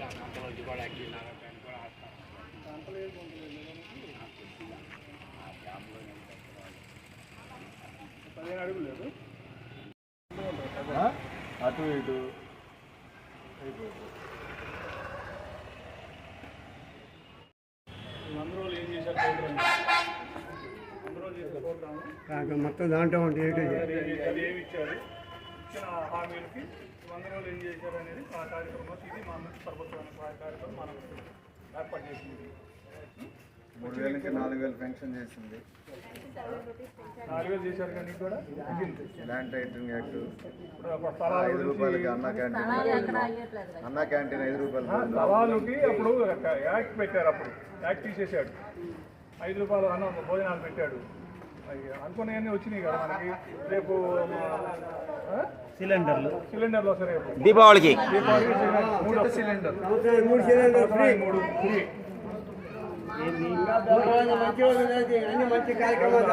కూడా కూడా పదిహేను అడుగులు లేదు అటు ఇటు. అయిపోయింది వంద రోజులు ఏం చేశారు ప్రోగ్రామ్ వంద రోజులు చేసే ప్రోగ్రామ్ మొత్తం దాంట్లో ఉంటే ఏంటో ఏమి ఇచ్చారు. ఇచ్చిన హామీలకి వంద రోజులు ఏం చేశారు అనేది ఆ కార్యక్రమంలో ఇది మా అందరికి ఆ కార్యక్రమం మనం ఏర్పాటు చేసింది. మూడు వేలకి నాలుగు వేలు పెన్షన్ చేసింది. నాలుగు వేలు చేశారు కానీ కూడా? ల్యాండ్ టైటింగ్ యాక్ట్ ఐదు రూపాయలకి అన్న క్యాంటీన్. అన్న క్యాంటీన్ ఐదు రూపాయలు ఆ, స్థలాలకి అప్పుడు యాక్ట్ పెట్టారు అప్పుడు. యాక్ట్ తీసేశాడు. ఐదు రూపాయలు అన్నం భోజనాలు పెట్టాడు. అనుకునేవన్నీ వచ్చినాయి కదా మనకి. రేపు? సిలిండర్లు. సిలిండర్లు వస్తాయి రేపు. దీపావళికి. దీపావళికి మూడు సిలిండర్ మూడు సిలిండర్ ఫ్రీ. మూడు ఫ్రీ. మంచి మంచి కార్యక్రమాలు